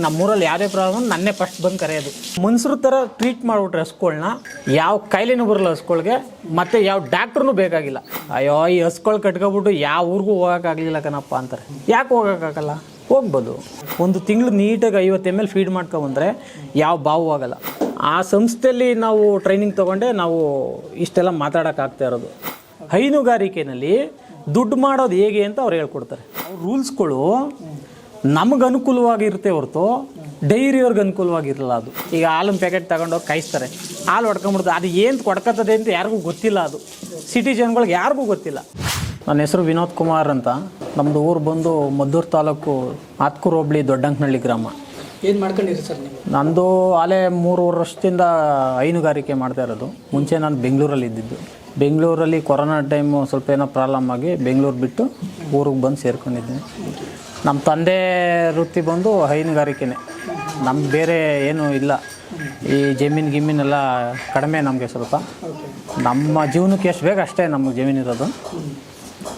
ನಮ್ಮೂರಲ್ಲಿ ಯಾವುದೇ ಪ್ರಾಬ್ಲಮ್ ನನ್ನೇ ಫಸ್ಟ್ ಬಂದು ಕರೆಯೋದು. ಮನ್ಸರು ಥರ ಟ್ರೀಟ್ ಮಾಡಿಬಿಟ್ರೆ ಹಸ್ಕೊಳ್ನ ಯಾವ ಕೈಲಿನೂ ಬರಲ್ಲ ಹಸ್ಕೊಳ್ಗೆ ಮತ್ತು ಯಾವ ಡಾಕ್ಟ್ರೂ ಬೇಕಾಗಿಲ್ಲ. ಅಯ್ಯೋ, ಈ ಹಸ್ಕೊಳ್ ಕಟ್ಕೊಬಿಟ್ಟು ಯಾವ ಊರಿಗೂ ಹೋಗೋಕ್ಕಾಗಲಿಲ್ಲ ಕಣಪ್ಪ ಅಂತಾರೆ. ಯಾಕೆ ಹೋಗೋಕ್ಕಾಗಲ್ಲ ಹೋಗ್ಬೋದು. ಒಂದು ತಿಂಗಳು ನೀಟಾಗಿ ಐವತ್ತು ಎಂ ಎಲ್ ಫೀಡ್ ಮಾಡ್ಕೊಬಂದ್ರೆ ಯಾವ ಬಾವು ಆಗಲ್ಲ. ಆ ಸಂಸ್ಥೆಯಲ್ಲಿ ನಾವು ಟ್ರೈನಿಂಗ್ ತೊಗೊಂಡೆ ನಾವು ಇಷ್ಟೆಲ್ಲ ಮಾತಾಡೋಕ್ಕಾಗ್ತಾ ಇರೋದು. ಹೈನುಗಾರಿಕೆಯಲ್ಲಿ ದುಡ್ಡು ಮಾಡೋದು ಹೇಗೆ ಅಂತ ಅವ್ರು ಹೇಳ್ಕೊಡ್ತಾರೆ. ರೂಲ್ಸ್ಗಳು ನಮಗೆ ಅನುಕೂಲವಾಗಿರುತ್ತೆ ಹೊರತು ಡೈರಿಯವ್ರಿಗೆ ಅನುಕೂಲವಾಗಿರಲ್ಲ ಅದು. ಈಗ ಹಾಲಿನ ಪ್ಯಾಕೆಟ್ ತಗೊಂಡೋಗಿ ಕಾಯಿಸ್ತಾರೆ. ಹಾಲು ಹೊಡ್ಕೊಂಬಿಡ್ತಾರೆ ಅದು ಏನು ಕೊಡ್ಕತ್ತದೆ ಅಂತ ಯಾರಿಗೂ ಗೊತ್ತಿಲ್ಲ ಅದು. ಸಿಟಿ ಜನಗಳಿಗೆ ಯಾರಿಗೂ ಗೊತ್ತಿಲ್ಲ. ನನ್ನ ಹೆಸರು ವಿನೋದ್ ಕುಮಾರ್ ಅಂತ. ನಮ್ಮದು ಊರು ಬಂದು ಮದ್ದೂರು ತಾಲೂಕು ಆತ್ಕೂರು ಹೋಬಳಿ ದೊಡ್ಡಂಕನಹಳ್ಳಿ ಗ್ರಾಮ. ಏನು ಮಾಡ್ಕೊಂಡಿರಿ ಸರ್ ನೀವು? ನಂದು ಆಲೆ ಮೂರು ವರ್ಷದಿಂದ ಹೈನುಗಾರಿಕೆ ಮಾಡ್ತಾ ಇರೋದು. ಮುಂಚೆ ನಾನು ಬೆಂಗಳೂರಲ್ಲಿ ಇದ್ದಿದ್ದು. ಬೆಂಗಳೂರಲ್ಲಿ ಕೊರೋನಾ ಟೈಮು ಸ್ವಲ್ಪ ಏನೋ ಪ್ರಾಬ್ಲಮ್ ಆಗಿ ಬೆಂಗಳೂರು ಬಿಟ್ಟು ಊರಿಗೆ ಬಂದು ಸೇರ್ಕೊಂಡಿದ್ದೀನಿ. ನಮ್ಮ ತಂದೆ ವೃತ್ತಿ ಬಂದು ಹೈನುಗಾರಿಕೆನೇ. ನಮ್ಗೆ ಬೇರೆ ಏನೂ ಇಲ್ಲ. ಈ ಜಮೀನು ಗಿಮೀನೆಲ್ಲ ಕಡಿಮೆ ನಮಗೆ ಸ್ವಲ್ಪ. ನಮ್ಮ ಜೀವನಕ್ಕೆ ಎಷ್ಟು ಬೇಗ ಅಷ್ಟೇ ನಮಗೆ ಜಮೀನಿರೋದು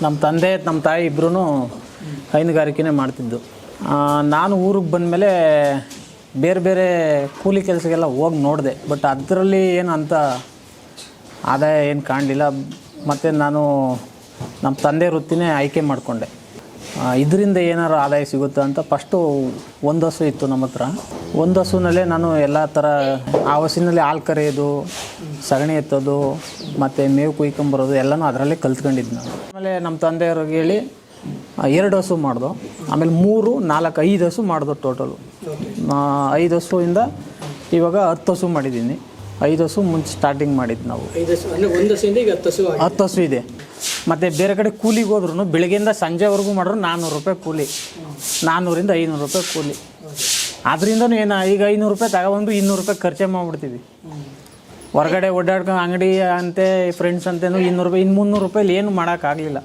ನಮ್ಮ ತಂದೆ, ನಮ್ಮ ತಾಯಿ ಇಬ್ಬರೂ ಹೈನುಗಾರಿಕೆನೇ ಮಾಡ್ತಿದ್ದು. ನಾನು ಊರಿಗೆ ಬಂದಮೇಲೆ ಬೇರೆ ಬೇರೆ ಕೂಲಿ ಕೆಲಸಕ್ಕೆಲ್ಲ ಹೋಗಿ ನೋಡಿದೆ. ಬಟ್ ಅದರಲ್ಲಿ ಏನು ಅಂತ ಆದಾಯ ಏನು ಕಾಣಲಿಲ್ಲ. ಮತ್ತು ನಾನು ನಮ್ಮ ತಂದೆ ವೃತ್ತಿನೇ ಆಯ್ಕೆ ಮಾಡಿಕೊಂಡೆ. ಇದರಿಂದ ಏನಾರು ಆದಾಯ ಸಿಗುತ್ತಾ ಅಂತ ಫಸ್ಟು ಒಂದು ಹಸು ಇತ್ತು ನಮ್ಮ ಹತ್ರ. ಒಂದು ಹಸುನಲ್ಲೇ ನಾನು ಎಲ್ಲ ಥರ ಆ ಹಸುವಿನಲ್ಲಿ ಹಾಲು ಕರೆಯೋದು, ಸಗಣಿ ಎತ್ತೋದು, ಮತ್ತು ಮೇವು ಕುಯ್ಕೊಂಬರೋದು ಎಲ್ಲನೂ ಅದರಲ್ಲೇ ಕಲ್ತ್ಕೊಂಡಿದ್ದು ನಾನು. ಆಮೇಲೆ ನಮ್ಮ ತಂದೆಯವ್ರಿಗೆ ಹೇಳಿ ಎರಡು ಹಸು ಮಾಡ್ದು. ಆಮೇಲೆ ಮೂರು, ನಾಲ್ಕು ಐದು ಹಸು ಮಾಡ್ದು ಟೋಟಲು ಐದು ಹಸುವಿಂದ ಇವಾಗ ಹತ್ತು ಹಸು ಮಾಡಿದ್ದೀನಿ. ಐದು ಹಸು ಮುಂಚೆ ಸ್ಟಾರ್ಟಿಂಗ್ ಮಾಡಿದ್ದು ನಾವು. ಐದು ಹಸು ಅಂದರೆ ಒಂದು ಹಸುವಿಂದ ಈಗ ಹತ್ತು ಹಸು ಆಗಿದೆ. ಹತ್ತು ಹಸು ಇದೆ. ಮತ್ತು ಬೇರೆ ಕಡೆ ಕೂಲಿಗೆ ಹೋದ್ರೂ ಬೆಳಗ್ಗೆಯಿಂದ ಸಂಜೆವರೆಗೂ ಮಾಡಿದ್ರು ನಾನ್ನೂರು ರೂಪಾಯಿ ಕೂಲಿ. ನಾನ್ನೂರಿಂದ ಐನೂರು ರೂಪಾಯಿ ಕೂಲಿ. ಅದರಿಂದ ಏನು ಈಗ ಐನೂರು ರೂಪಾಯಿ ತಗೊಬಂದು ಇನ್ನೂರು ರೂಪಾಯಿ ಖರ್ಚೆ ಮಾಡಿಬಿಡ್ತೀವಿ. ಹೊರಗಡೆ ಓಡಾಡ್ಕೊಂಡು ಅಂಗಡಿ ಅಂತೆ ಫ್ರೆಂಡ್ಸ್ ಅಂತೇನು ಇನ್ನೂರು ರೂಪಾಯಿ ಇನ್ನು ಮುನ್ನೂರು ರೂಪಾಯಲ್ಲಿ ಏನು ಮಾಡೋಕ್ಕಾಗಲಿಲ್ಲ.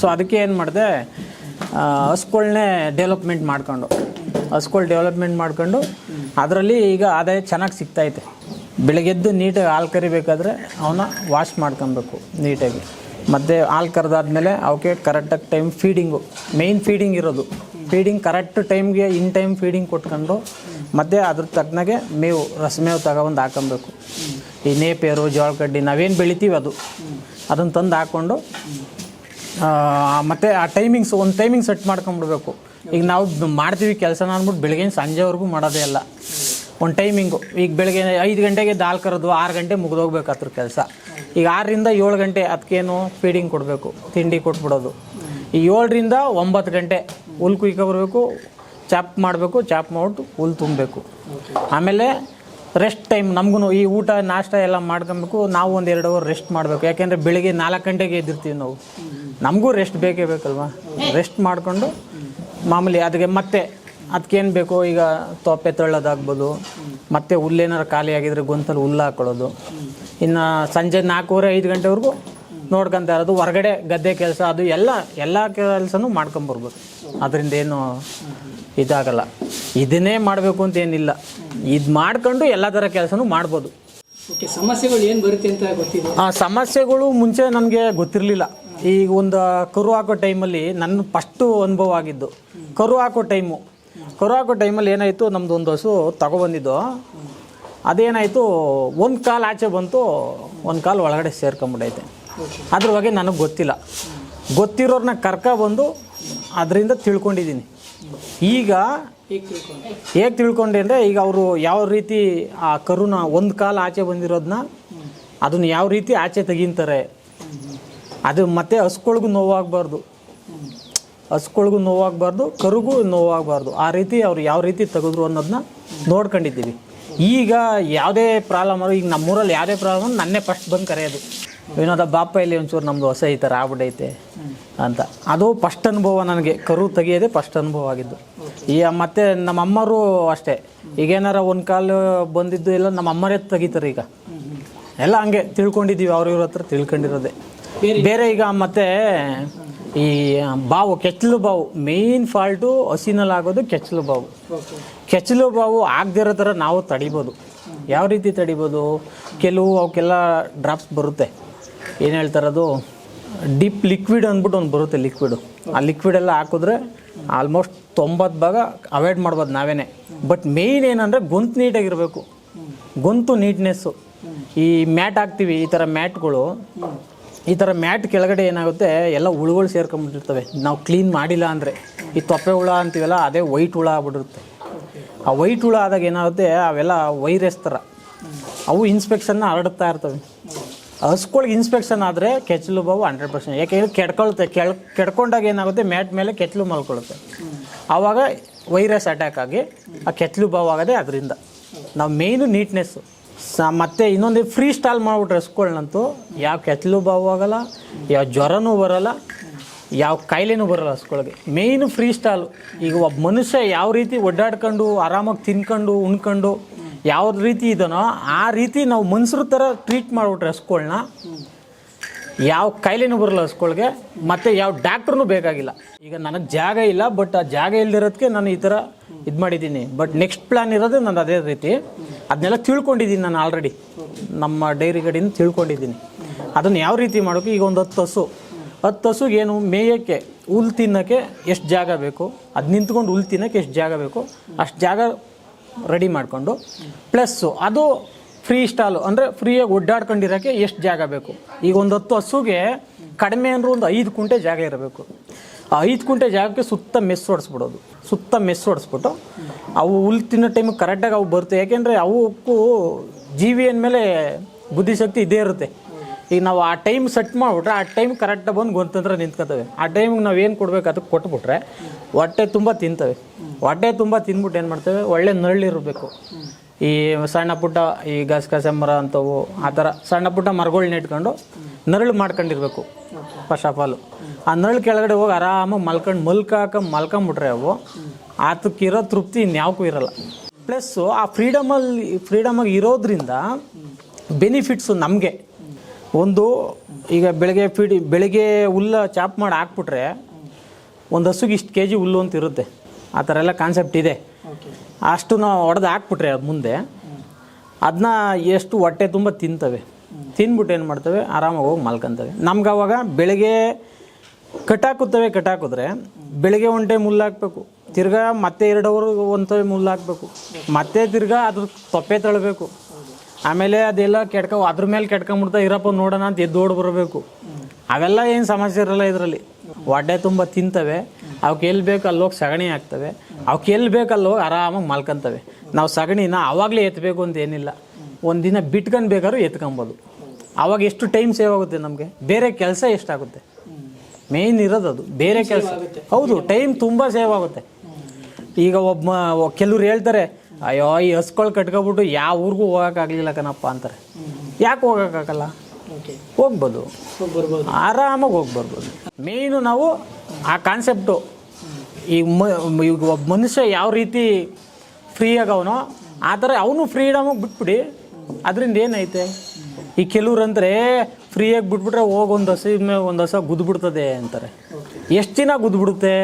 ಸೊ ಅದಕ್ಕೆ ಏನು ಮಾಡಿದೆ ಹಸ್ಗಳ್ನೇ ಡೆವಲಪ್ಮೆಂಟ್ ಮಾಡ್ಕೊಂಡು. ಹಸ್ಗಳು ಡೆವಲಪ್ಮೆಂಟ್ ಮಾಡ್ಕೊಂಡು ಅದರಲ್ಲಿ ಈಗ ಆದಾಯ ಚೆನ್ನಾಗಿ ಸಿಗ್ತೈತೆ ಬೆಳಗ್ಗೆದ್ದು ನೀಟಾಗಿ ಹಾಲು ಕರಿಬೇಕಾದ್ರೆ ಅವನ್ನ ವಾಶ್ ಮಾಡ್ಕೊಬೇಕು ನೀಟಾಗಿ. ಮತ್ತು ಹಾಲು ಕರೆದಾದ್ಮೇಲೆ ಅವಕ್ಕೆ ಕರೆಕ್ಟಾಗಿ ಟೈಮ್ ಫೀಡಿಂಗು ಮೇಯ್ನ್ ಫೀಡಿಂಗ್ ಇರೋದು. ಫೀಡಿಂಗ್ ಕರೆಕ್ಟ್ ಟೈಮ್ಗೆ ಇನ್ ಟೈಮ್ ಫೀಡಿಂಗ್ ಕೊಟ್ಕೊಂಡು ಮತ್ತು ಅದ್ರ ತಕ್ಕನಾಗೆ ಮೇವು ರಸಮೇವು ತಗೊಬಂದು ಹಾಕೊಬೇಕು. ಈ ನೇಪೇರು ಜೋಳ ಕಡ್ಡಿ ನಾವೇನು ಬೆಳಿತೀವಿ ಅದು. ಅದನ್ನು ತಂದು ಹಾಕ್ಕೊಂಡು ಮತ್ತು ಆ ಟೈಮಿಂಗ್ಸ್ ಒಂದು ಟೈಮಿಂಗ್ ಸೆಟ್ ಮಾಡ್ಕೊಂಬಿಡ್ಬೇಕು. ಈಗ ನಾವು ಮಾಡ್ತೀವಿ ಕೆಲಸನ ಅಂದ್ಬಿಟ್ಟು ಬೆಳಗ್ಗೆ ಸಂಜೆವರೆಗೂ ಮಾಡೋದೇ ಅಲ್ಲ. ಒಂದು ಟೈಮಿಂಗು ಈಗ ಬೆಳಗ್ಗೆ ಐದು ಗಂಟೆಗೆ ದಾಲ್ ಕರೆದು ಆರು ಗಂಟೆ ಮುಗಿದೋಗ್ಬೇಕಾದ್ರ ಕೆಲಸ. ಈಗ ಆರರಿಂದ ಏಳು ಗಂಟೆ ಅದಕ್ಕೇನು ಫೀಡಿಂಗ್ ಕೊಡಬೇಕು, ತಿಂಡಿ ಕೊಟ್ಬಿಡೋದು. ಈ ಏಳರಿಂದ ಒಂಬತ್ತು ಗಂಟೆ ಹುಲ್ ಕುಯ್ಕೊಬರ್ಬೇಕು ಚಾಪ್ ಮಾಡಬೇಕು, ಚಾಪ್ ಮಾಡ್ಬಿಟ್ಟು ಹುಲ್ ತುಂಬಬೇಕು. ಆಮೇಲೆ ರೆಸ್ಟ್ ಟೈಮ್ ನಮಗೂ ಈ ಊಟ, ನಾಷ್ಟ ಎಲ್ಲ ಮಾಡ್ಕೊಬೇಕು, ನಾವು ಒಂದು ಎರಡು ಅವರ್ ರೆಸ್ಟ್ ಮಾಡಬೇಕು. ಯಾಕೆಂದರೆ ಬೆಳಿಗ್ಗೆ ನಾಲ್ಕು ಗಂಟೆಗೆ ಎದ್ದಿರ್ತೀವಿ ನಾವು. ನಮಗೂ ರೆಸ್ಟ್ ಬೇಕೇ ಬೇಕಲ್ವಾ? ರೆಸ್ಟ್ ಮಾಡಿಕೊಂಡು ಮಾಮೂಲಿ ಅದಕ್ಕೆ ಮತ್ತೆ ಅದಕ್ಕೇನು ಬೇಕು ಈಗ ತೊಪ್ಪೆ ತಳ್ಳೋದಾಗ್ಬೋದು ಮತ್ತೆ ಹುಲ್ಲೇನಾರು ಖಾಲಿ ಆಗಿದ್ರೆ ಗೊಂತಲ್ಲಿ ಹುಲ್ಲು ಹಾಕೊಳ್ಳೋದು. ಇನ್ನು ಸಂಜೆ ನಾಲ್ಕೂವರೆ ಐದು ಗಂಟೆವರೆಗೂ ನೋಡ್ಕೊಂತ ಇರೋದು. ಹೊರಗಡೆ ಗದ್ದೆ ಕೆಲಸ ಅದು ಎಲ್ಲ ಎಲ್ಲ ಕೆಲಸನೂ ಮಾಡ್ಕೊಂಬರ್ಬೋದು ಅದರಿಂದ ಏನು ಇದಾಗಲ್ಲ. ಇದನ್ನೇ ಮಾಡಬೇಕು ಅಂತ ಏನಿಲ್ಲ. ಇದು ಮಾಡ್ಕೊಂಡು ಎಲ್ಲ ಥರ ಕೆಲಸನೂ ಮಾಡ್ಬೋದು. ಸಮಸ್ಯೆಗಳು ಏನು ಬರುತ್ತೆ ಅಂತ ಗೊತ್ತಿಲ್ಲ ಆ ಸಮಸ್ಯೆಗಳು ಮುಂಚೆ ನನಗೆ ಗೊತ್ತಿರಲಿಲ್ಲ. ಈಗ ಒಂದು ಕರು ಹಾಕೋ ಟೈಮಲ್ಲಿ ನನ್ನ ಫಸ್ಟು ಅನುಭವ ಆಗಿದ್ದು. ಕರು ಹಾಕೋ ಟೈಮು. ಕರು ಟೈಮಲ್ಲಿ ಏನಾಯಿತು ನಮ್ಮದು ಒಂದು ಹಸು ತಗೊಬಂದಿದ್ದು. ಅದೇನಾಯಿತು, ಒಂದು ಕಾಲು ಆಚೆ ಬಂತು, ಒಂದು ಕಾಲು ಒಳಗಡೆ ಸೇರ್ಕೊಂಬಿಟ್ಟೈತೆ ಅದ್ರ ಬಗ್ಗೆ ನನಗೆ ಗೊತ್ತಿಲ್ಲ. ಗೊತ್ತಿರೋರನ್ನ ಕರ್ಕೊಬಂದು ಅದರಿಂದ ತಿಳ್ಕೊಂಡಿದ್ದೀನಿ. ಈಗ ಹೇಗೆ ತಿಳ್ಕೊಂಡೆ ಅಂದರೆ, ಈಗ ಅವರು ಯಾವ ರೀತಿ ಆ ಕರುನ ಒಂದು ಕಾಲು ಆಚೆ ಬಂದಿರೋದನ್ನ ಅದನ್ನ ಯಾವ ರೀತಿ ಆಚೆ ತೆಗಿತಾರೆ, ಅದು ಮತ್ತೆ ಹಸ್ಕೊಳಗು ನೋವಾಗಬಾರ್ದು. ಹಸ್ಕೊಳ್ಗೂ ನೋವಾಗಬಾರ್ದು ಕರುಗೂ ನೋವಾಗಬಾರ್ದು. ಆ ರೀತಿ ಅವ್ರು ಯಾವ ರೀತಿ ತೆಗೆದ್ರು ಅನ್ನೋದನ್ನ ನೋಡ್ಕೊಂಡಿದ್ದೀವಿ. ಈಗ ಯಾವುದೇ ಪ್ರಾಬ್ಲಮ್ ಈಗ ನಮ್ಮೂರಲ್ಲಿ ಯಾವುದೇ ಪ್ರಾಬ್ಲಮ್ ನನ್ನೇ ಫಸ್ಟ್ ಬಂದು ಕರೆಯೋದು. ವಿನೋದ ಬಾಪ ಇಲ್ಲಿ ಒಂಚೂರು ನಮ್ಮದು ಹೊಸ ಈ ಥರ ಆಗ್ಬಿಟ್ಟೈತೆ ಅಂತ. ಅದು ಫಸ್ಟ್ ಅನುಭವ ನನಗೆ. ಕರು ತೆಗೆಯೋದೇ ಫಸ್ಟ್ ಅನುಭವ ಆಗಿದ್ದು. ಈಗ ಮತ್ತೆ ನಮ್ಮ ಅಮ್ಮರು ಅಷ್ಟೇ. ಈಗೇನಾರ ಒಂದು ಕಾಲು ಬಂದಿದ್ದು ಇಲ್ಲ ನಮ್ಮ ಅಮ್ಮರೇ ತೆಗಿತಾರೆ ಈಗ. ಎಲ್ಲ ಹಂಗೆ ತಿಳ್ಕೊಂಡಿದ್ದೀವಿ ಅವ್ರ ಇವ್ರ ಹತ್ರ ತಿಳ್ಕೊಂಡಿರೋದೆ. ಬೇರೆ ಈಗ ಮತ್ತೆ ಈ ಬಾವು, ಕೆಚ್ಚಲು ಬಾವು ಮೇಯ್ನ್ ಫಾಲ್ಟು ಹಸಿನಲ್ಲಿ ಆಗೋದು ಕೆಚ್ಚಲು ಬಾವು. ಕೆಚ್ಚಲು ಬಾವು ಆಗದಿರೋ ಥರ ನಾವು ತಡಿಬೋದು. ಯಾವ ರೀತಿ ತಡಿಬೋದು? ಕೆಲವು ಅವಕ್ಕೆಲ್ಲ ಡ್ರಾಪ್ಸ್ ಬರುತ್ತೆ. ಏನು ಹೇಳ್ತಾರದು ಡೀಪ್ ಲಿಕ್ವಿಡ್ ಅಂದ್ಬಿಟ್ಟು ಒಂದು ಬರುತ್ತೆ ಲಿಕ್ವಿಡು ಆ ಲಿಕ್ವಿಡ್ ಎಲ್ಲ ಹಾಕಿದ್ರೆ ಆಲ್ಮೋಸ್ಟ್ ತೊಂಬತ್ತು ಭಾಗ ಅವಾಯ್ಡ್ ಮಾಡ್ಬೋದು ನಾವೇ ಬಟ್ ಮೇಯ್ನ್ ಏನಂದರೆ ಗೊಂತು ನೀಟಾಗಿರಬೇಕು. ಗೊಂತು ನೀಟ್ನೆಸ್ಸು ಈ ಮ್ಯಾಟ್ ಹಾಕ್ತೀವಿ, ಈ ಥರ ಮ್ಯಾಟ್ಗಳು. ಈ ಥರ ಮ್ಯಾಟ್ ಕೆಳಗಡೆ ಏನಾಗುತ್ತೆ, ಎಲ್ಲ ಹುಳುಗಳು ಸೇರ್ಕೊಂಡ್ಬಿಟ್ಟಿರ್ತವೆ. ನಾವು ಕ್ಲೀನ್ ಮಾಡಿಲ್ಲ ಅಂದರೆ, ಈ ತೊಪ್ಪೆ ಹುಳ ಅಂತೀವಲ್ಲ, ಅದೇ ವೈಟ್ ಹುಳ ಆಗ್ಬಿಟ್ಟಿರುತ್ತೆ. ಆ ವೈಟ್ ಹುಳ ಆದಾಗ ಏನಾಗುತ್ತೆ, ಅವೆಲ್ಲ ವೈರಸ್ ಥರ ಅವು ಇನ್ಸ್ಪೆಕ್ಷನ್ನ ಹರಡ್ತಾ ಇರ್ತವೆ. ಹಸ್ಗಳಿಗೆ ಇನ್ಸ್ಪೆಕ್ಷನ್ ಆದರೆ ಕೆಚ್ಚಲು ಬಾವು ಹಂಡ್ರೆಡ್ ಪರ್ಸೆಂಟ್ ಯಾಕೆಂದರೆ ಕೆಡ್ಕೊಳುತ್ತೆ ಕೆಳ್, ಕೆಡ್ಕೊಂಡಾಗ ಏನಾಗುತ್ತೆ, ಮ್ಯಾಟ್ ಮೇಲೆ ಕೆಚ್ಚಲು ಮಲ್ಕೊಳ್ಳುತ್ತೆ ಆವಾಗ ವೈರಸ್ ಅಟ್ಯಾಕ್ ಆಗಿ ಆ ಕೆಚ್ಚಲು ಬಾವು ಆಗೋದೇ ಅದರಿಂದ. ನಾವು ಮೇಯ್ನು ನೀಟ್ನೆಸ್ಸು ಮತ್ತು ಇನ್ನೊಂದು ಫ್ರೀ ಸ್ಟಾಲ್ ಮಾಡ್ಬಿಟ್ರೆ ಹಸ್ಕೊಳ್ನಂತೂ ಯಾವ ಕೆತ್ತಲು ಬಾವು ಆಗಲ್ಲ, ಯಾವ ಜ್ವರನೂ ಬರಲ್ಲ, ಯಾವ ಕಾಯಿಲೆನೂ ಬರಲ್ಲ ಹಸ್ಕೊಳಗೆ ಮೇಯ್ನು ಫ್ರೀ ಸ್ಟಾಲು ಈಗ ಒಬ್ಬ ಮನುಷ್ಯ ಯಾವ ರೀತಿ ಒಡ್ಡಾಡ್ಕೊಂಡು ಆರಾಮಾಗಿ ತಿನ್ಕೊಂಡು, ಉಣ್ಕೊಂಡು ಯಾವ ರೀತಿ ಇದನೋ ಆ ರೀತಿ ನಾವು ಮನುಷ್ಯರ ಥರ ಟ್ರೀಟ್ ಮಾಡಿಬಿಟ್ರೆ ಹಸ್ಕೊಳ್ನ ಯಾವ ಕಾಯಿಲೆನೂ ಬರಲ್ಲ ಹಸ್ಕೊಳ್ಗೆ ಮತ್ತು ಯಾವ ಡಾಕ್ಟ್ರೂ ಬೇಕಾಗಿಲ್ಲ. ಈಗ ನನಗೆ ಜಾಗ ಇಲ್ಲ ಬಟ್ ಆ ಜಾಗ ಇಲ್ದಿರೋದಕ್ಕೆ ನಾನು ಈ ಥರ ಇದು ಮಾಡಿದ್ದೀನಿ. ಬಟ್ ನೆಕ್ಸ್ಟ್ ಪ್ಲ್ಯಾನ್ ಇರೋದು ನಾನು ಅದೇ ರೀತಿ. ಅದನ್ನೆಲ್ಲ ತಿಳ್ಕೊಂಡಿದ್ದೀನಿ ನಾನು ಆಲ್ರೆಡಿ ನಮ್ಮ ಡೈರಿ ಕಡೆಯಿಂದ ತಿಳ್ಕೊಂಡಿದ್ದೀನಿ. ಅದನ್ನು ಯಾವ ರೀತಿ ಮಾಡೋಕೆ ಈಗ ಒಂದು ಹತ್ತು ಹಸು. ಹತ್ತು ಹಸುಗೆ ಏನು? ಮೇಯೋಕ್ಕೆ ಹುಲ್ ತಿನ್ನೋಕ್ಕೆ ಎಷ್ಟು ಜಾಗ ಬೇಕು? ಅದು ನಿಂತ್ಕೊಂಡು ಹುಲ್ ತಿನ್ನೋಕ್ಕೆ ಎಷ್ಟು ಜಾಗ ಬೇಕು? ಅಷ್ಟು ಜಾಗ ರೆಡಿ ಮಾಡಿಕೊಂಡು ಪ್ಲಸ್ಸು ಅದು ಫ್ರೀ ಸ್ಟಾಲು ಅಂದರೆ ಫ್ರೀಯಾಗಿ ಒಡ್ಡಾಡ್ಕೊಂಡಿರೋಕ್ಕೆ ಎಷ್ಟು ಜಾಗ ಬೇಕು? ಈಗ ಒಂದು ಹತ್ತು ಹಸುಗೆ ಕಡಿಮೆ ಅಂದ್ರೆ ಒಂದು ಐದು ಕುಂಟೆ ಜಾಗ ಇರಬೇಕು. ಆ ಐದು ಕುಂಟೆ ಜಾಗಕ್ಕೆ ಸುತ್ತ ಮೆಸ್ ಹೊಡೆಸ್ಬಿಡೋದು ಸುತ್ತ ಮೆಸ್ ಹೊಡೆಸ್ಬಿಟ್ಟು ಅವು ಹುಲ್ ತಿನ್ನೋ ಟೈಮಿಗೆ ಕರೆಕ್ಟಾಗಿ ಅವು ಬರುತ್ತೆ. ಯಾಕೆಂದರೆ ಅವಕ್ಕೂ ಜೀವಿ ಅಂದಮೇಲೆ ಬುದ್ಧಿಶಕ್ತಿ ಇದೇ ಇರುತ್ತೆ. ಈಗ ನಾವು ಆ ಟೈಮ್ ಸೆಟ್ ಮಾಡಿಬಿಟ್ರೆ ಆ ಟೈಮ್ ಕರೆಕ್ಟಾಗಿ ಬಂದು ಗೊಂತಂದ್ರೆ ನಿಂತ್ಕೊತವೆ. ಆ ಟೈಮಿಗೆ ನಾವು ಏನು ಕೊಡ್ಬೇಕು ಅದಕ್ಕೆ ಕೊಟ್ಬಿಟ್ರೆ ಹೊಟ್ಟೆ ತುಂಬ ತಿಂತವೆ. ಹೊಟ್ಟೆ ತುಂಬ ತಿಂದ್ಬಿಟ್ಟು ಏನು ಮಾಡ್ತೇವೆ? ಒಳ್ಳೆ ನರಳಿರಬೇಕು. ಈ ಸಣ್ಣ ಪುಟ್ಟ ಈ ಗಸಗಸೆ ಮರ ಅಂತವು ಆ ಥರ ಸಣ್ಣ ಪುಟ್ಟ ಮರಗಳ್ನ ಇಟ್ಕೊಂಡು ನರಳು ಮಾಡ್ಕೊಂಡಿರ್ಬೇಕು ಫಸ್ಟ್ ಆಫ್ ಆಲ್ ಆ ನರಳು ಕೆಳಗಡೆ ಹೋಗಿ ಆರಾಮಾಗಿ ಮಲ್ಕೊಂಡು ಮಲ್ಕಾಕ ಮಲ್ಕೊಂಬಿಟ್ರೆ ಅವು ಆತಕ್ಕಿರೋ ತೃಪ್ತಿ ಇನ್ಯಾವಕ್ಕೂ ಇರಲ್ಲ. ಪ್ಲಸ್ಸು ಆ ಫ್ರೀಡಮಲ್ಲಿ ಫ್ರೀಡಮಾಗಿ ಇರೋದ್ರಿಂದ ಬೆನಿಫಿಟ್ಸು ನಮಗೆ. ಒಂದು ಈಗ ಬೆಳಗ್ಗೆ ಫೀಡಿ ಬೆಳಗ್ಗೆ ಹುಲ್ಲ ಚಾಪ್ ಮಾಡಿ ಹಾಕ್ಬಿಟ್ರೆ ಒಂದು ಹಸುಗೆ ಇಷ್ಟು ಕೆ ಜಿ ಹುಲ್ಲು ಅಂತ ಇರುತ್ತೆ. ಆ ಥರ ಎಲ್ಲ ಕಾನ್ಸೆಪ್ಟ್ ಇದೆ. ಅಷ್ಟು ನಾವು ಹೊಡೆದು ಹಾಕ್ಬಿಟ್ರೆ ಅದು ಮುಂದೆ. ಅದನ್ನ ಎಷ್ಟು ಹೊಟ್ಟೆ ತುಂಬ ತಿಂತವೆ. ತಿಂದ್ಬಿಟ್ಟು ಏನು ಮಾಡ್ತವೆ? ಆರಾಮಾಗಿ ಹೋಗಿ ಮಲ್ಕೊಂತವೆ. ನಮ್ಗೆ ಅವಾಗ ಬೆಳಗ್ಗೆ ಕಟ್ಟಾಕುತ್ತವೆ ಕಟ್ಟಾಕಿದ್ರೆ ಬೆಳಗ್ಗೆ ಒನ್ ಟೈಮ್ ಹಾಕಬೇಕು. ತಿರ್ಗಾ ಮತ್ತೆ ಎರಡು ಅವರ್ ಒಂದು ಟೈಮ್ ಹುಲ್ಲು ಹಾಕಬೇಕು. ಮತ್ತೆ ತಿರ್ಗಾ ಅದ್ರ ತೊಪ್ಪೆ ತಳಬೇಕು. ಆಮೇಲೆ ಅದೆಲ್ಲ ಕೆಟ್ಕ ಅದ್ರ ಮೇಲೆ ಕೆಡ್ಕೊಂಬಿಡ್ತಾ ಇರಪ್ಪ ನೋಡೋಣ ಅಂತ ಎದ್ದು ಓಡ್ ಬರಬೇಕು. ಅವೆಲ್ಲ ಏನು ಸಮಸ್ಯೆ ಇರಲ್ಲ ಇದರಲ್ಲಿ. ಹೊಟ್ಟೆ ತುಂಬ ತಿಂತವೆ. ಅವಕ್ಕೆ ಎಲ್ಲಿ ಬೇಕು ಅಲ್ಲಿ ಹೋಗಿ ಸಗಣಿ ಹಾಕ್ತವೆ. ಅವಕ್ಕೆ ಎಲ್ಲಿ ಬೇಕು ಅಲ್ಲಿ ಹೋಗಿ ಆರಾಮಾಗಿ ಮಲ್ಕೊಂತವೆ. ನಾವು ಸಗಣಿನ ಆವಾಗಲೇ ಎತ್ತಬೇಕು ಅಂತ ಏನಿಲ್ಲ. ಒಂದು ದಿನ ಬಿಟ್ಕೊಂಡು ಬೇಕಾದ್ರೂ ಎತ್ಕೊಬೋದು. ಆವಾಗ ಎಷ್ಟು ಟೈಮ್ ಸೇವ್ ಆಗುತ್ತೆ ನಮಗೆ? ಬೇರೆ ಕೆಲಸ ಎಷ್ಟಾಗುತ್ತೆ? ಮೇಯ್ನ್ ಇರೋದು ಅದು. ಬೇರೆ ಕೆಲಸ. ಹೌದು ಟೈಮ್ ತುಂಬ ಸೇವ್ ಆಗುತ್ತೆ. ಈಗ ಒಬ್ಬ ಕೆಲವ್ರು ಹೇಳ್ತಾರೆ ಅಯ್ಯೋ ಈ ಹಸ್ಗಳು ಕಟ್ಕೊಬಿಟ್ಟು ಯಾವ ಊರಿಗೂ ಹೋಗೋಕ್ಕಾಗಲಿಲ್ಲ ಕಣಪ್ಪ ಅಂತಾರೆ. ಯಾಕೆ ಹೋಗೋಕ್ಕಾಗಲ್ಲ? ಹೋಗ್ಬೋದು. ಆರಾಮಾಗಿ ಹೋಗಿ ಬರ್ಬೋದು ಮೇಯ್ನು ನಾವು ಆ ಕಾನ್ಸೆಪ್ಟು ಈಗ ಮ, ಈಗ ಒಬ್ಬ ಮನುಷ್ಯ ಯಾವ ರೀತಿ ಫ್ರೀ ಆಗವನೋ, ಆ ಥರ ಅವನು ಫ್ರೀಡಮಾಗಿ ಬಿಟ್ಬಿಡಿ. ಅದರಿಂದ ಏನೈತೆ? ಈ ಕೆಲವ್ರು ಅಂದರೆ ಫ್ರೀಯಾಗಿ ಬಿಟ್ಬಿಟ್ರೆ ಹೋಗಿ ಒಂದು ಹಸ ಒಂದು ಹಸ ಗುದ್ಬಿಡ್ತದೆ ಅಂತಾರೆ. ಎಷ್ಟು ದಿನ ಗುದ್ಬಿಡುತ್ತೆ?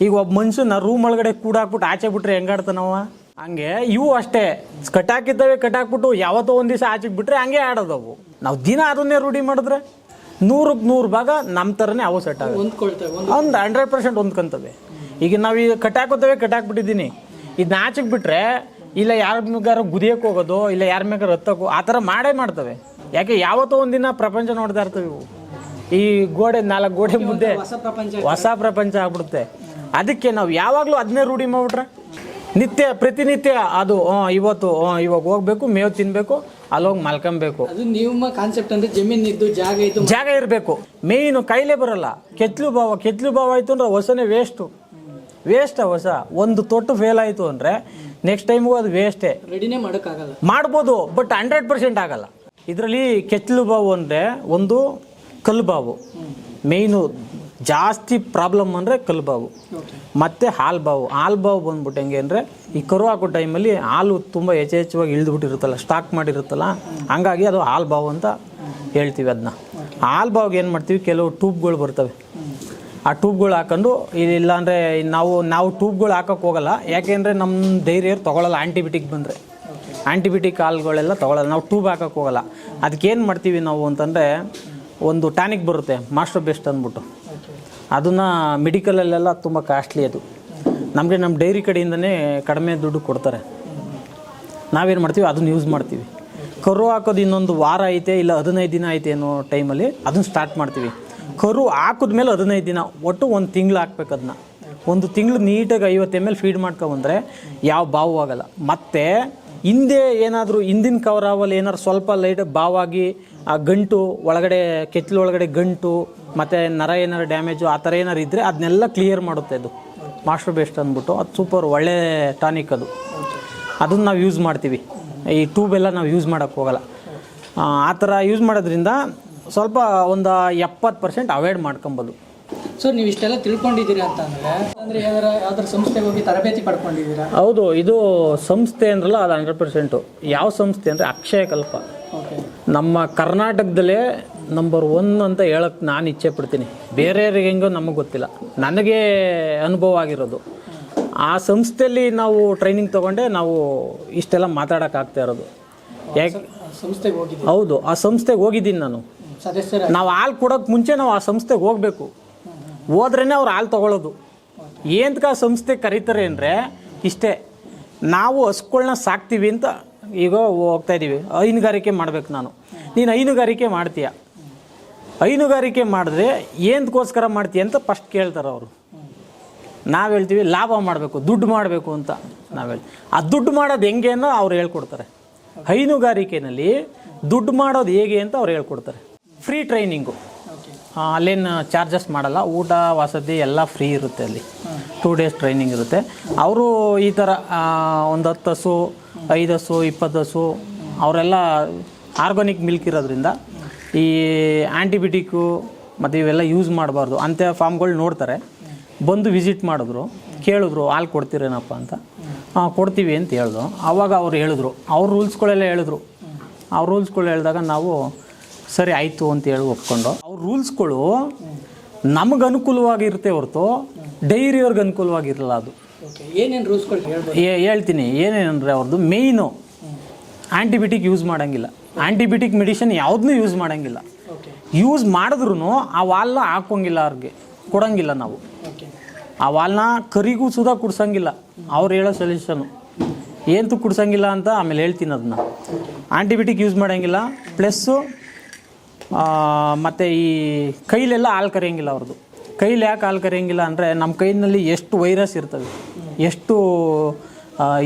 ಈಗ ಒಬ್ಬ ಮನುಷ್ಯನ ರೂಮ್ ಒಳಗಡೆ ಕೂಡ ಆಚೆ ಬಿಟ್ರೆ ಹೆಂಗಾಡ್ತಾನವ ಹಂಗೆ ಇವು ಅಷ್ಟೇ. ಕಟ್ಟಾಕಿದ್ದಾವೆ ಕಟ್ಟಾಕ್ಬಿಟ್ಟು ಯಾವತ್ತೋ ಒಂದು ದಿವಸ ಆಚೆಗೆ ಬಿಟ್ರೆ ಹಂಗೆ ಆಡೋದವು. ನಾವು ದಿನ ಅದನ್ನೇ ರೂಢಿ ಮಾಡಿದ್ರೆ ನೂರಕ್ಕೆ ನೂರು ಭಾಗ ನಮ್ಮ ಥರನೇ ಅವು ಸೆಟ್ ಆಗುತ್ತೆ. ಒಂದು ಹಂಡ್ರೆಡ್ ಪರ್ಸೆಂಟ್ ಹೊಂದ್ಕೊಂತವೆ. ಈಗ ನಾವು ಈಗ ಕಟ್ಟಾಕೋತೇವೆ ಕಟ್ಟಾಕ್ಬಿಟ್ಟಿದ್ದೀನಿ ಇದು ಆಚೆಗೆ ಬಿಟ್ರೆ ಇಲ್ಲ ಯಾರ ಮ್ಯಾಗಾರ ಗುದಿಯಕ್ಕೆ ಹೋಗೋದು ಇಲ್ಲ ಯಾರ ಮ್ಯಾಗಾರ ಹತ್ತಕ್ಕೋ ಆ ಥರ ಮಾಡೇ ಮಾಡ್ತವೆ. ಯಾಕೆ ಯಾವತ್ತೋ ಒಂದಿನ ಪ್ರಪಂಚ ನೋಡ್ತಾ ಇರ್ತವೆ ಇವು. ಈ ಗೋಡೆ ನಾಲ್ಕು ಗೋಡೆ ಮುದ್ದೆ ಹೊಸ ಪ್ರಪಂಚ ಆಗ್ಬಿಡುತ್ತೆ. ಅದಕ್ಕೆ ನಾವು ಯಾವಾಗಲೂ ಅದನ್ನೇ ರೂಢಿ ಮಾಡ್ಬಿಟ್ರೆ? ನಿತ್ಯ ಪ್ರತಿನಿತ್ಯ ಅದು ಇವತ್ತು ಇವಾಗ ಹೋಗ್ಬೇಕು ಮೇವು ತಿನ್ಬೇಕು ಅಲ್ಲೋಗಿ ಮಲ್ಕೊಬೇಕು. ಅದು ನಿಮ್ಮ ಕಾನ್ಸೆಪ್ಟ್ ಅಂದ್ರೆ ಜಮೀನ್ ಇದ್ದು ಜಾಗ ಇದ್ದು ಜಾಗ ಇರಬೇಕು. ಮೇಯ್ನು ಕೈಲೇ ಬರಲ್ಲ. ಕೆತ್ಲು ಭಾವ ಕೆತ್ಲು ಭಾವ ಆಯ್ತು ಅಂದ್ರೆ ಹೊಸನೇ ವೇಸ್ಟು ವೇಸ್ಟ್ ಹೊಸ. ಒಂದು ತೊಟ್ಟು ಫೇಲ್ ಆಯಿತು ಅಂದರೆ ನೆಕ್ಸ್ಟ್ ಟೈಮ್ಗೂ ಅದು ವೇಸ್ಟೇ ರೆಡಿನೇ ಮಾಡೋಕ್ಕಾಗಲ್ಲ. ಮಾಡ್ಬೋದು ಬಟ್ ಹಂಡ್ರೆಡ್ ಪರ್ಸೆಂಟ್ ಆಗಲ್ಲ. ಇದರಲ್ಲಿ ಕೆಚ್ಚಲು ಬಾವು ಅಂದರೆ ಒಂದು ಕಲ್ಲು ಬಾವು ಮೇಯ್ನು ಜಾಸ್ತಿ ಪ್ರಾಬ್ಲಮ್ ಅಂದರೆ ಕಲ್ಬಾವು. ಮತ್ತು ಹಾಲು ಬಾವು ಹಾಲು ಬಾವು ಬಂದ್ಬಿಟ್ಟು ಹೆಂಗೆ ಅಂದರೆ ಈ ಕರು ಹಾಕೋ ಟೈಮಲ್ಲಿ ಹಾಲು ತುಂಬ ಯಥೇಚ್ಛವಾಗಿ ಇಳಿದ್ಬಿಟ್ಟಿರುತ್ತಲ್ಲ ಸ್ಟಾಕ್ ಮಾಡಿರುತ್ತಲ್ಲ ಹಂಗಾಗಿ ಅದು ಹಾಲು ಬಾವು ಅಂತ ಹೇಳ್ತೀವಿ ಅದನ್ನ ಹಾಲು ಬಾವಿಗೆ ಏನು ಮಾಡ್ತೀವಿ? ಕೆಲವು ಟ್ಯೂಬ್ಗಳು ಬರ್ತವೆ. ಆ ಟ್ಯೂಬ್ಗಳು ಹಾಕೊಂಡು ಇಲ್ಲ ಅಂದರೆ ನಾವು ನಾವು ಟ್ಯೂಬ್ಗಳು ಹಾಕೋಕೆ ಹೋಗಲ್ಲ. ಯಾಕೆಂದರೆ ನಮ್ಮ ಧೈರ್ಯರು ತೊಗೊಳಲ್ಲ ಆ್ಯಂಟಿಬಿಟಿಕ್ ಬಂದರೆ. ಆ್ಯಂಟಿಬಿಟಿಕ್ ಹಾಲುಗಳೆಲ್ಲ ತೊಗೊಳಲ್ಲ. ನಾವು ಟ್ಯೂಬ್ ಹಾಕೋಕೆ ಹೋಗಲ್ಲ. ಅದಕ್ಕೇನು ಮಾಡ್ತೀವಿ ನಾವು ಅಂತಂದರೆ ಒಂದು ಟಾನಿಕ್ ಬರುತ್ತೆ ಮಾಸ್ಟರ್ ಬೆಸ್ಟ್ ಅಂದ್ಬಿಟ್ಟು. ಅದನ್ನು ಮೆಡಿಕಲಲ್ಲೆಲ್ಲ ತುಂಬ ಕಾಸ್ಟ್ಲಿ ಅದು. ನಮಗೆ ನಮ್ಮ ಡೈರಿ ಕಡೆಯಿಂದನೇ ಕಡಿಮೆ ದುಡ್ಡು ಕೊಡ್ತಾರೆ. ನಾವೇನು ಮಾಡ್ತೀವಿ? ಅದನ್ನ ಯೂಸ್ ಮಾಡ್ತೀವಿ. ಕರು ಹಾಕೋದು ಇನ್ನೊಂದು ವಾರ ಐತೆ ಇಲ್ಲ ಹದಿನೈದು ದಿನ ಐತೆ ಅನ್ನೋ ಟೈಮಲ್ಲಿ ಅದನ್ನ ಸ್ಟಾರ್ಟ್ ಮಾಡ್ತೀವಿ. ಕರು ಹಾಕಿದ್ಮೇಲೆ ಹದಿನೈದು ದಿನ, ಒಟ್ಟು ಒಂದು ತಿಂಗಳು ಹಾಕ್ಬೇಕು ಅದನ್ನ ಒಂದು ತಿಂಗಳು ನೀಟಾಗಿ ಐವತ್ತು ಎಂ ಎಲ್ ಫೀಡ್ ಮಾಡ್ಕೊಬಂದ್ರೆ ಯಾವ ಬಾವು ಆಗಲ್ಲ. ಮತ್ತು ಹಿಂದೆ ಏನಾದರೂ ಹಿಂದಿನ ಕವರಾವಲ್ಲಿ ಏನಾದ್ರು ಸ್ವಲ್ಪ ಲೈಟ್ ಬಾವಾಗಿ ಆ ಗಂಟು ಒಳಗಡೆ ಕೆತ್ತಲು ಒಳಗಡೆ ಗಂಟು ಮತ್ತು ನರ ಏನಾರು ಡ್ಯಾಮೇಜು ಆ ಥರ ಏನಾರು ಇದ್ದರೆ ಅದನ್ನೆಲ್ಲ ಕ್ಲಿಯರ್ ಮಾಡುತ್ತೆ ಅದು. ಮಾಸ್ಟರ್ ಬೇಸ್ಟ್ ಅಂದ್ಬಿಟ್ಟು. ಅದು ಸೂಪರ್ ಒಳ್ಳೆ ಟಾನಿಕ್ ಅದು. ಅದನ್ನು ನಾವು ಯೂಸ್ ಮಾಡ್ತೀವಿ. ಈ ಟ್ಯೂಬೆಲ್ಲ ನಾವು ಯೂಸ್ ಮಾಡೋಕ್ಕೆ ಹೋಗಲ್ಲ. ಆ ಥರ ಯೂಸ್ ಮಾಡೋದ್ರಿಂದ ಸ್ವಲ್ಪ ಒಂದು ಎಪ್ಪತ್ತು ಪರ್ಸೆಂಟ್ ಅವಾಯ್ಡ್ ಮಾಡ್ಕೊಬೋದು. ಸೊ ನೀವು ಇಷ್ಟೆಲ್ಲ ತಿಳ್ಕೊಂಡಿದ್ದೀರಿ ಅಂತ ಅಂದ್ರೆ ಅಂದರೆ ಯಾವ್ದಾರ ಯಾವ್ದಾರ ಸಂಸ್ಥೆಗೆ ಹೋಗಿ ತರಬೇತಿ ಪಡ್ಕೊಂಡಿದ್ದೀರಾ? ಹೌದು ಇದು ಸಂಸ್ಥೆ ಅಂದ್ರಲ್ಲ ಅದು ಹಂಡ್ರೆಡ್ ಪರ್ಸೆಂಟು ಯಾವ ಸಂಸ್ಥೆ ಅಂದರೆ ಅಕ್ಷಯಕಲ್ಪ ನಮ್ಮ ಕರ್ನಾಟಕದಲ್ಲೇ ನಂಬರ್ ಒನ್ ಅಂತ ಹೇಳಕ್ಕೆ ನಾನು ಇಚ್ಛೆ ಪಡ್ತೀನಿ. ಬೇರೆಯವ್ರಿಗೆ ಹೆಂಗೋ ನಮಗೆ ಗೊತ್ತಿಲ್ಲ. ನನಗೆ ಅನುಭವ ಆಗಿರೋದು. ಆ ಸಂಸ್ಥೆಯಲ್ಲಿ ನಾವು ಟ್ರೈನಿಂಗ್ ತೊಗೊಂಡೆ ನಾವು ಇಷ್ಟೆಲ್ಲ ಮಾತಾಡೋಕ್ಕಾಗ್ತಾ ಇರೋದು. ಯಾಕೆ ಸಂಸ್ಥೆಗೆ ಹೌದು ಆ ಸಂಸ್ಥೆಗೆ ಹೋಗಿದ್ದೀನಿ ನಾನು. ನಾವು ಹಾಲು ಕೊಡೋಕೆ ಮುಂಚೆ ನಾವು ಆ ಸಂಸ್ಥೆಗೆ ಹೋಗಬೇಕು. ಹೋದ್ರೇ ಅವ್ರು ಹಾಲು ತೊಗೊಳ್ಳೋದು ಏನಕ್ಕೆ ಆ ಸಂಸ್ಥೆ ಕರೀತಾರೆ ಅಂದರೆ ಇಷ್ಟೇ ನಾವು ಹಸುಗಳನ್ನ ಸಾಕ್ತೀವಿ ಅಂತ ಈಗ ಹೋಗ್ತಾ ಇದ್ದೀವಿ ಹೈನುಗಾರಿಕೆ ಮಾಡ್ಬೇಕು ನಾನು. ನೀನು ಹೈನುಗಾರಿಕೆ ಮಾಡ್ತೀಯ? ಹೈನುಗಾರಿಕೆ ಮಾಡಿದ್ರೆ ಏನಕ್ಕೋಸ್ಕರ ಮಾಡ್ತೀಯ ಅಂತ ಫಸ್ಟ್ ಕೇಳ್ತಾರೆ ಅವರು. ನಾವು ಹೇಳ್ತೀವಿ, ಲಾಭ ಮಾಡಬೇಕು, ದುಡ್ಡು ಮಾಡಬೇಕು ಅಂತ ನಾವು ಹೇಳಿ, ಆ ದುಡ್ಡು ಮಾಡೋದು ಹೆಂಗೆ ಅನ್ನೋ ಅವ್ರು ಹೇಳ್ಕೊಡ್ತಾರೆ. ಹೈನುಗಾರಿಕೆನಲ್ಲಿ ದುಡ್ಡು ಮಾಡೋದು ಹೇಗೆ ಅಂತ ಅವ್ರು ಹೇಳ್ಕೊಡ್ತಾರೆ. ಫ್ರೀ ಟ್ರೈನಿಂಗು ಅಲ್ಲೇನು ಚಾರ್ಜಸ್ ಮಾಡಲ್ಲ, ಊಟ, ವಸತಿ ಎಲ್ಲ ಫ್ರೀ ಇರುತ್ತೆ ಅಲ್ಲಿ. ಟೂ ಡೇಸ್ ಟ್ರೈನಿಂಗ್ ಇರುತ್ತೆ. ಅವರು ಈ ಥರ ಒಂದು ಹತ್ತು ಹಸು, ಐದು ಹಸು, ಇಪ್ಪತ್ತು ಹಸು, ಅವರೆಲ್ಲ ಆರ್ಗಾನಿಕ್ ಮಿಲ್ಕ್ ಇರೋದ್ರಿಂದ ಈ ಆ್ಯಂಟಿಬಿಟಿಕ್ಕು ಮತ್ತು ಇವೆಲ್ಲ ಯೂಸ್ ಮಾಡಬಾರ್ದು ಅಂಥ ಫಾರ್ಮ್ಗಳು ನೋಡ್ತಾರೆ. ಬಂದು ವಿಸಿಟ್ ಮಾಡಿದ್ರು. ಕೇಳಿದ್ರು ಹಾಲು ಕೊಡ್ತೀರೇನಪ್ಪ ಅಂತ. ಹಾಂ ಕೊಡ್ತೀವಿ ಅಂತ ಹೇಳಿದ್ರು. ಆವಾಗ ಅವ್ರು ಹೇಳಿದ್ರು. ಅವ್ರ ರೂಲ್ಸ್ಗಳೆಲ್ಲ ಹೇಳಿದ್ರು. ಅವ್ರ ರೂಲ್ಸ್ಗಳು ಹೇಳಿದಾಗ ನಾವು ಸರಿ ಆಯಿತು ಅಂತ ಹೇಳಿ ಒಪ್ಕೊಂಡು. ಅವ್ರ ರೂಲ್ಸ್ಗಳು ನಮಗೆ ಅನುಕೂಲವಾಗಿರುತ್ತೆ ಹೊರತು ಡೈರಿಯವ್ರಿಗೆ ಅನುಕೂಲವಾಗಿರಲ್ಲ ಅದು. ಏನೇನು ರೂಲ್ಸ್ಗಳು ಹೇಳ್ತೀನಿ. ಏನೇನಂದರೆ ಅವ್ರದ್ದು ಮೇಯ್ನು ಆ್ಯಂಟಿಬಿಟಿಕ್ ಯೂಸ್ ಮಾಡೋಂಗಿಲ್ಲ. ಆ್ಯಂಟಿಬಿಟಿಕ್ ಮೆಡಿಷನ್ ಯಾವುದನ್ನೂ ಯೂಸ್ ಮಾಡೋಂಗಿಲ್ಲ. ಯೂಸ್ ಮಾಡಿದ್ರೂ ಆ ವಾಲ್ನ ಹಾಕೋಂಗಿಲ್ಲ ಅವ್ರಿಗೆ ಕೊಡೋಂಗಿಲ್ಲ ನಾವು. ಆ ವಾಲ್ನ ಕರಿಗೂ ಸುಧಾ ಕುಡ್ಸಂಗಿಲ್ಲ. ಅವ್ರು ಹೇಳೋ ಸೊಲ್ಯೂಷನು ಏನಂತೂ ಕುಡ್ಸಂಗಿಲ್ಲ ಅಂತ ಆಮೇಲೆ ಹೇಳ್ತೀನಿ ಅದನ್ನ ಆಂಟಿಬಯೋಟಿಕ್ ಯೂಸ್ ಮಾಡೋಂಗಿಲ್ಲ. ಪ್ಲಸ್ಸು ಮತ್ತು ಈ ಕೈಲೆಲ್ಲ ಹಾಲು ಕರೆಯೋಂಗಿಲ್ಲ ಅವ್ರದ್ದು ಕೈಲಿ ಯಾಕೆ ಹಾಲು ಕರೆಯೋಂಗಿಲ್ಲ ಅಂದರೆ ನಮ್ಮ ಕೈನಲ್ಲಿ ಎಷ್ಟು ವೈರಸ್ ಇರ್ತವೆ. ಎಷ್ಟು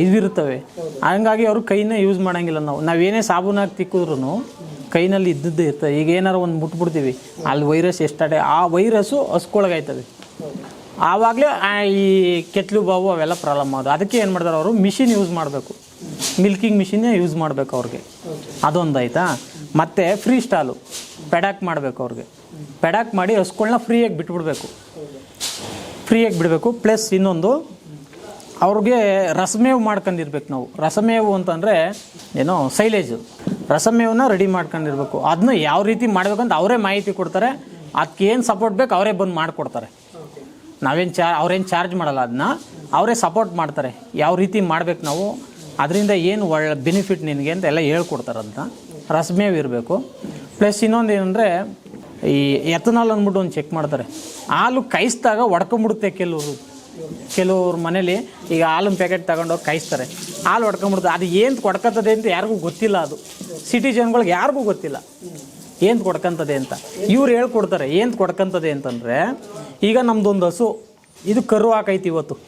ಇದಿರ್ತವೆ ಹಂಗಾಗಿ ಅವರು ಕೈನ ಯೂಸ್ ಮಾಡೋಂಗಿಲ್ಲ ನಾವು. ನಾವೇನೇ ಹಾಕಿ ತಿಕ್ಕಿದ್ರು ಕೈನಲ್ಲಿ ಇದ್ದದ್ದೇ ಇರ್ತದೆ. ಈಗ ಏನಾರು ಒಂದು ಮುಟ್ಬಿಡ್ತೀವಿ. ಅಲ್ಲಿ ವೈರಸ್ ಎಷ್ಟಾಡೆ ಆ ವೈರಸ್ಸು ಹಸ್ಕೊಳಗಾಯ್ತದೆ. ಆವಾಗಲೇ ಈ ಕೆಟ್ಲು ಬಾವು ಅವೆಲ್ಲ ಪ್ರಾಬ್ಲಮ್ ಆಗೋದು. ಅದಕ್ಕೆ ಏನು ಮಾಡ್ತಾರೆ ಅವರು? ಮಿಷಿನ್ ಯೂಸ್ ಮಾಡಬೇಕು. ಮಿಲ್ಕಿಂಗ್ ಮಿಷಿನ್ನೇ ಯೂಸ್ ಮಾಡಬೇಕು ಅವ್ರಿಗೆ. ಅದೊಂದಾಯ್ತಾ? ಮತ್ತು ಫ್ರೀ ಸ್ಟಾಲು ಪೆಡಾಕ್ ಮಾಡಬೇಕು ಅವ್ರಿಗೆ. ಪೆಡಾಕ್ ಮಾಡಿ ಹಸ್ಗಳ್ನ ಫ್ರೀಯಾಗಿ ಬಿಟ್ಬಿಡ್ಬೇಕು. ಫ್ರೀಯಾಗಿ ಬಿಡಬೇಕು. ಪ್ಲಸ್ ಇನ್ನೊಂದು ಅವ್ರಿಗೆ ರಸಮೇವು ಮಾಡ್ಕೊಂಡಿರ್ಬೇಕು ನಾವು. ರಸಮೇವು ಅಂತಂದರೆ ಏನೋ ಸೈಲೇಜು. ರಸಮೇವನ್ನ ರೆಡಿ ಮಾಡ್ಕೊಂಡಿರ್ಬೇಕು. ಅದನ್ನ ಯಾವ ರೀತಿ ಮಾಡ್ಬೇಕಂತ ಅವರೇ ಮಾಹಿತಿ ಕೊಡ್ತಾರೆ. ಅದಕ್ಕೆ ಏನು ಸಪೋರ್ಟ್ ಬೇಕು ಅವರೇ ಬಂದು ಮಾಡಿಕೊಡ್ತಾರೆ. ನಾವೇನು ಚಾ ಅವ್ರೇನು ಚಾರ್ಜ್ ಮಾಡಲ್ಲ ಅದನ್ನ ಅವರೇ ಸಪೋರ್ಟ್ ಮಾಡ್ತಾರೆ. ಯಾವ ರೀತಿ ಮಾಡ್ಬೇಕು ನಾವು. ಅದರಿಂದ ಏನು ಒಳ್ಳೆ ಬೆನಿಫಿಟ್ ನಿನಗೆ ಅಂತ ಎಲ್ಲ ಹೇಳ್ಕೊಡ್ತಾರೆ ಅದನ್ನ ರಸಮೇವು ಇರಬೇಕು. ಪ್ಲಸ್ ಇನ್ನೊಂದು ಏನಂದರೆ ಈ ಎಥನಾಲ್ ಅಂದ್ಬಿಟ್ಟು ಒಂದು ಚೆಕ್ ಮಾಡ್ತಾರೆ. ಹಾಲು ಕಾಯಿಸಿದಾಗ ಒಡ್ಕೊಂಬಿಡುತ್ತೆ ಕೆಲವರು. ಕೆಲವ್ರ ಮನೇಲಿ ಈಗ ಹಾಲಿನ ಪ್ಯಾಕೆಟ್ ತಗೊಂಡೋಗಿ ಕಾಯಿಸ್ತಾರೆ. ಹಾಲು ಹೊಡ್ಕೊಂಬಿಡ್ತು ಅದು ಏನು ಕೊಡ್ಕತ್ತದೆ ಅಂತ ಯಾರಿಗೂ ಗೊತ್ತಿಲ್ಲ ಅದು. ಸಿಟಿ ಜನಗಳಿಗೆ ಯಾರಿಗೂ ಗೊತ್ತಿಲ್ಲ. ಏನು ಕೊಡ್ಕಂತದೆ ಅಂತ. ಇವ್ರು ಹೇಳ್ಕೊಡ್ತಾರೆ, ಏನು ಕೊಡ್ಕಂತದೆ ಅಂತಂದರೆ, ಈಗ ನಮ್ದೊಂದು ಹಸು, ಇದು ಕರು ಹಾಕೈತಿ ಇವತ್ತು.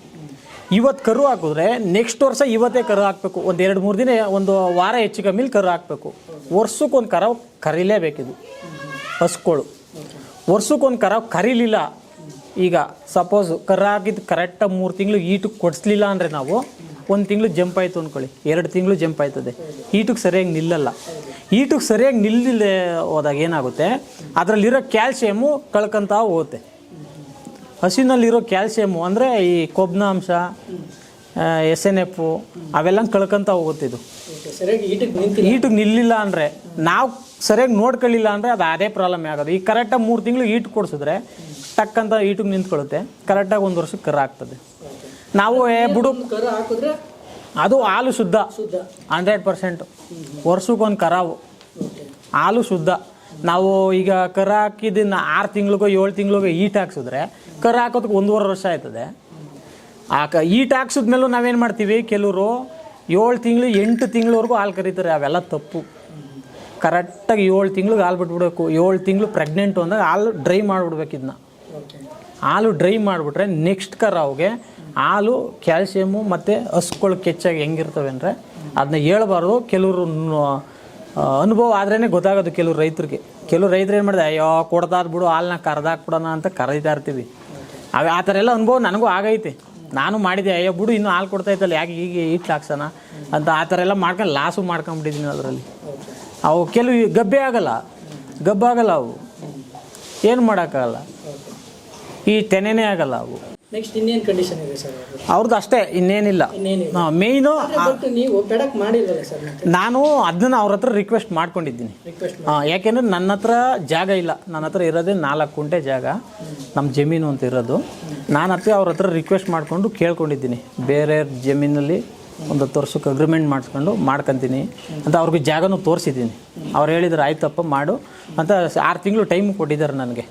ಇವತ್ತು ಕರು ಹಾಕಿದ್ರೆ ನೆಕ್ಸ್ಟ್ ವರ್ಷ ಇವತ್ತೇ ಕರು ಹಾಕಬೇಕು. ಒಂದು ಎರಡು ಮೂರು ದಿನ ಒಂದು ವಾರ ಹೆಚ್ಚು ಕಮ್ಮಿಲಿ ಕರು ಹಾಕಬೇಕು. ವರ್ಷಕ್ಕೊಂದು ಕರ ಕರೀಲೇಬೇಕಿದು. ಹಸುಗಳು ವರ್ಷಕ್ಕೊಂದು ಕರ ಕರೀಲಿಲ್ಲ. ಈಗ ಸಪೋಸ್ ಕರಾಗಿದ್ದ ಹಾಕಿದ್ದು ಕರೆಕ್ಟಾಗಿ ಮೂರು ತಿಂಗಳು ಈಟಕ್ಕೆ ಕೊಡಿಸ್ಲಿಲ್ಲ ಅಂದರೆ ನಾವು ಒಂದು ತಿಂಗಳು ಜಂಪ್ ಆಯಿತು ಅಂದ್ಕೊಳ್ಳಿ ಎರಡು ತಿಂಗಳು ಜಂಪ್ ಆಯ್ತದೆ. ಈಟಕ್ಕೆ ಸರಿಯಾಗಿ ನಿಲ್ಲಲ್ಲ. ಈಟಕ್ಕೆ ಸರಿಯಾಗಿ ನಿಲ್ಲದೆ ಹೋದಾಗ ಏನಾಗುತ್ತೆ? ಅದರಲ್ಲಿರೋ ಕ್ಯಾಲ್ಸಿಯಮ್ಮು ಕಳ್ಕೊಂತ ಹೋಗುತ್ತೆ. ಹಸಿನಲ್ಲಿರೋ ಕ್ಯಾಲ್ಸಿಯಮು ಅಂದರೆ ಈ ಕೊಬ್ನಾಂಶ ಎಸ್ ಎನ್ ಎಫು ಅವೆಲ್ಲ ಕಳ್ಕೊಂತ ಹೋಗುತ್ತೆ ಇದು. ಈಟಿಗೆ ನಿಲ್ಲಿಲ್ಲ ಅಂದರೆ ನಾವು ಸರಿಯಾಗಿ ನೋಡ್ಕೊಳ್ಳಿಲ್ಲ ಅಂದರೆ ಅದು ಅದೇ ಪ್ರಾಬ್ಲಮ್ ಆಗೋದು. ಈಗ ಕರೆಕ್ಟಾಗಿ ಮೂರು ತಿಂಗಳು ಈಟ್ ಕೊಡಿಸಿದ್ರೆ ಟಕ್ಕಂತ ಈಟಿಗೆ ನಿಂತ್ಕೊಳ್ಳುತ್ತೆ. ಕರೆಕ್ಟಾಗಿ ಒಂದು ವರ್ಷಕ್ಕೆ ಕರ ಆಗ್ತದೆ. ನಾವು ಏ ಬಿಡು ಕರು ಹಾಕಿದ್ರೆ ಅದು ಹಾಲು ಶುದ್ಧ. Hundred percent. ವರ್ಷಕ್ಕೊಂದು ಕರಾವು. ಓಕೆ. ಹಾಲು ಶುದ್ಧ. ನಾವು ಈಗ ಕರ ಹಾಕಿದ್ದನ್ನ ಆರು ತಿಂಗಳಿಗೋ ಏಳು ತಿಂಗಳಿಗೋ ಈಟ್ ಹಾಕ್ಸಿದ್ರೆ ಕರ ಹಾಕೋದಕ್ಕೆ ಒಂದೂವರೆ ವರ್ಷ ಆಯ್ತದೆ. ಆ ಕ ಈಟ್ ಹಾಕ್ಸಿದ್ಮೇಲೂ ನಾವೇನು ಮಾಡ್ತೀವಿ? ಕೆಲವರು ಏಳು ತಿಂಗಳು ಎಂಟು ತಿಂಗಳವರೆಗೂ ಹಾಲು ಕರೀತಾರೆ. ಅವೆಲ್ಲ ತಪ್ಪು. ಕರೆಕ್ಟಾಗಿ ಏಳು ತಿಂಗ್ಳಿಗೆ ಹಾಲು ಬಿಟ್ಬಿಡ್ಬೇಕು. ಏಳು ತಿಂಗಳು ಪ್ರೆಗ್ನೆಂಟು ಅಂದಾಗ ಹಾಲು ಡ್ರೈ ಮಾಡಿಬಿಡ್ಬೇಕು ಇದನ್ನ ಹಾಲು ಡ್ರೈ ಮಾಡಿಬಿಟ್ರೆ ನೆಕ್ಸ್ಟ್ ಕರಾವ್ಗೆ ಹಾಲು ಕ್ಯಾಲ್ಸಿಯಮ್ಮು ಮತ್ತು ಹಸುಗಳು ಕೆಚ್ಚಾಗಿ ಹೆಂಗಿರ್ತವೆ ಅಂದರೆ ಅದನ್ನ ಹೇಳ್ಬಾರ್ದು. ಕೆಲವರು ಅನುಭವ ಆದ್ರೇ ಗೊತ್ತಾಗೋದು ಕೆಲವ್ರು ರೈತರಿಗೆ. ಕೆಲವು ರೈತರು ಏನು ಮಾಡಿದೆ, ಅಯ್ಯೋ ಕೊಡ್ತಾ ಬಿಡು ಹಾಲನ್ನ ಕರೆದಾಕ್ಬಿಡೋಣ ಅಂತ ಕರೀತಾ ಇರ್ತೀವಿ. ಅವು ಆ ಥರ ಎಲ್ಲ ಅನುಭವ ನನಗೂ ಆಗೈತೆ. ನಾನು ಮಾಡಿದೆ, ಅಯ್ಯೋ, ಬಿಡು, ಇನ್ನೂ ಹಾಲು ಕೊಡ್ತಾ ಇತ್ತಲ್ಲ ಯಾಕೆ ಹೀಗೆ ಈಟ್ ಹಾಕ್ಸೋಣ? ಅಂತ ಆ ಥರ ಎಲ್ಲ ಮಾಡ್ಕೊಂಡು ಲಾಸು ಮಾಡ್ಕೊಂಬಿಟ್ಟಿದ್ದೀನಿ ಅದರಲ್ಲಿ. ಅವು ಕೆಲವು ಗಬ್ಬೆ ಆಗಲ್ಲ ಗಬ್ಬಾಗಲ್ಲ ಅವು. ಏನು ಮಾಡೋಕ್ಕಾಗಲ್ಲ. ಈ ತೆನೆನೇ ಆಗಲ್ಲ ಅವು. ನೆಕ್ಸ್ಟ್ ಇನ್ನೇನು ಕಂಡೀಷನ್ ಇದೆ ಸರ್ ಅವ್ರದ್ದು ಅಷ್ಟೇ ಇನ್ನೇನಿಲ್ಲ. ಇನ್ನೇನಿಲ್ಲ. ಮೇಯ್ನು ಬಟ್ ನೀವು ಬೆಡಕ್ ಸರ್ ಮತ್ತೆ? ನಾನು ಅದನ್ನ ಅವ್ರ ಹತ್ರ ರಿಕ್ವೆಸ್ಟ್ ಮಾಡ್ಕೊಂಡಿದ್ದೀನಿ. ರಿಕ್ವೆಸ್ಟ್ ಯಾಕೆಂದ್ರೆ ನನ್ನ ಹತ್ರ ಜಾಗ ಇಲ್ಲ. ನನ್ನ ಹತ್ರ ಇರೋದೇ ನಾಲ್ಕು ಕುಂಟೆ ಜಾಗ. ನಮ್ಮ ಜಮೀನು ಅಂತ ಇರೋದು. ನಾನು ಹತ್ರ ಅವ್ರ ಹತ್ರ ರಿಕ್ವೆಸ್ಟ್ ಮಾಡಿಕೊಂಡು ಕೇಳ್ಕೊಂಡಿದ್ದೀನಿ. ಬೇರೆ ಜಮೀನಲ್ಲಿ ಒಂದು ಹತ್ತು ವರ್ಷಕ್ಕೆ ಅಗ್ರಿಮೆಂಟ್ ಮಾಡಿಸ್ಕೊಂಡು ಮಾಡ್ಕೊತೀನಿ ಅಂತ ಅವ್ರಿಗೆ ಜಾಗನೂ ತೋರಿಸಿದ್ದೀನಿ. ಅವ್ರು ಹೇಳಿದ್ರು ಆಯ್ತಪ್ಪ ಮಾಡು. ಅಂತ ಆರು ತಿಂಗಳು ಟೈಮ್ ಕೊಟ್ಟಿದ್ದಾರೆ ನನಗೆ.